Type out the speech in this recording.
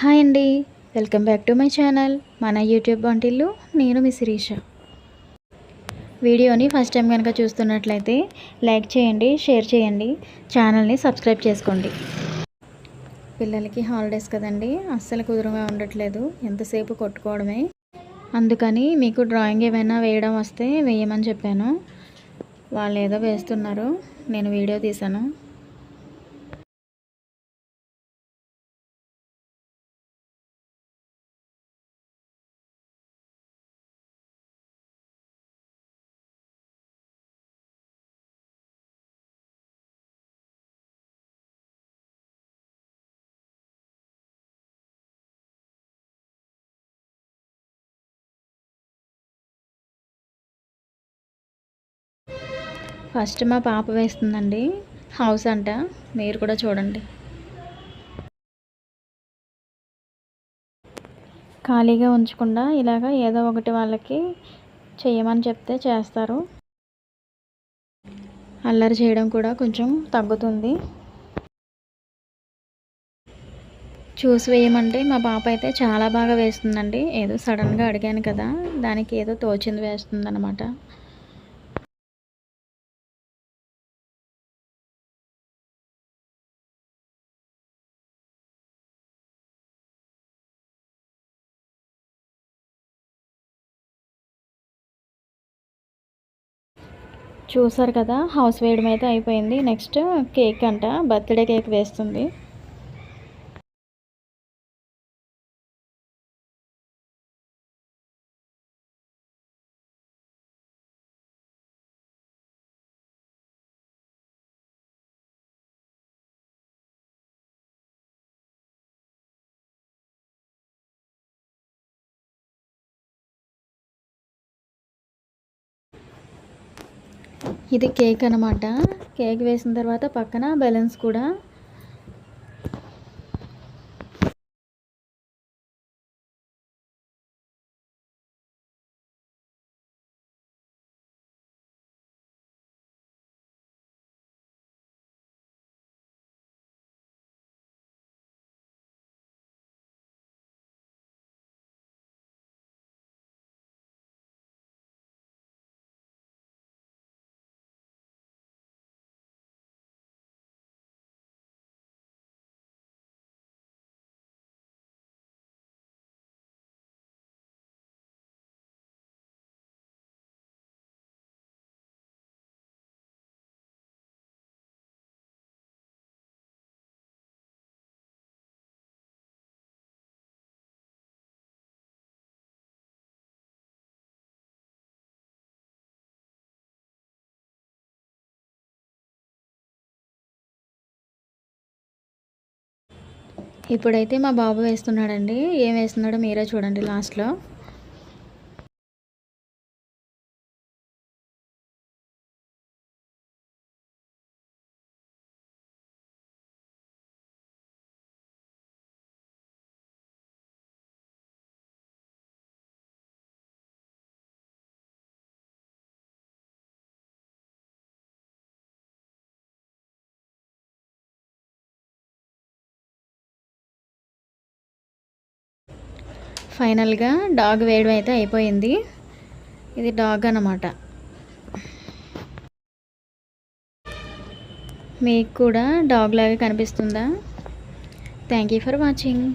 Hi అండి. Welcome back to my channel. మన YouTube వంటిల్లు నేను మీ శిరీష. వీడియోని ఫస్ట్ టైం కనుక చూస్తున్నట్లయితే లైక్ చేయండి షేర్ చేయండి ఛానల్ని సబ్స్క్రైబ్ చేసుకోండి. పిల్లలకి హాలిడేస్ కదండి అస్సలు కుదురుగా ఉండట్లేదు. ఎంతసేపు కొట్టుకోవడమే. అందుకని మీకు డ్రాయింగ్ ఏమైనా వేయడం వస్తే వేయమని చెప్పాను. వాళ్ళు ఏదో వేస్తున్నారు. నేను వీడియో తీశాను. ఫస్ట్ మా పాప వేస్తుందండి. హౌస్ అంట. మీరు కూడా చూడండి. ఖాళీగా ఉంచకుండా ఇలాగ ఏదో ఒకటి వాళ్ళకి చేయమని చెప్తే చేస్తారు. అల్లరి చేయడం కూడా కొంచెం తగ్గుతుంది. చూసి వేయమంటే మా పాప అయితే చాలా బాగా వేస్తుందండి. ఏదో సడన్గా అడిగాను కదా. దానికి ఏదో తోచింది వేస్తుంది చూసారు కదా హౌస్ వేయడం అయితే అయిపోయింది. నెక్స్ట్ కేక్ అంట బర్త్డే కేక్ వేస్తుంది. ఇది కేక్ అనమాట కేక్ వేసిన తర్వాత పక్కన బెలూన్స్ కూడా. ఇప్పుడైతే మా బాబు వేస్తున్నాడండి. ఏం వేస్తున్నాడో మీరే చూడండి లాస్ట్లో. ఫైనల్గా డాగ్ వేయడం అయితే అయిపోయింది. ఇది డాగ్ అన్నమాట. మీకు కూడా డాగ్ లాగా కనిపిస్తుందా? Thank you for watching.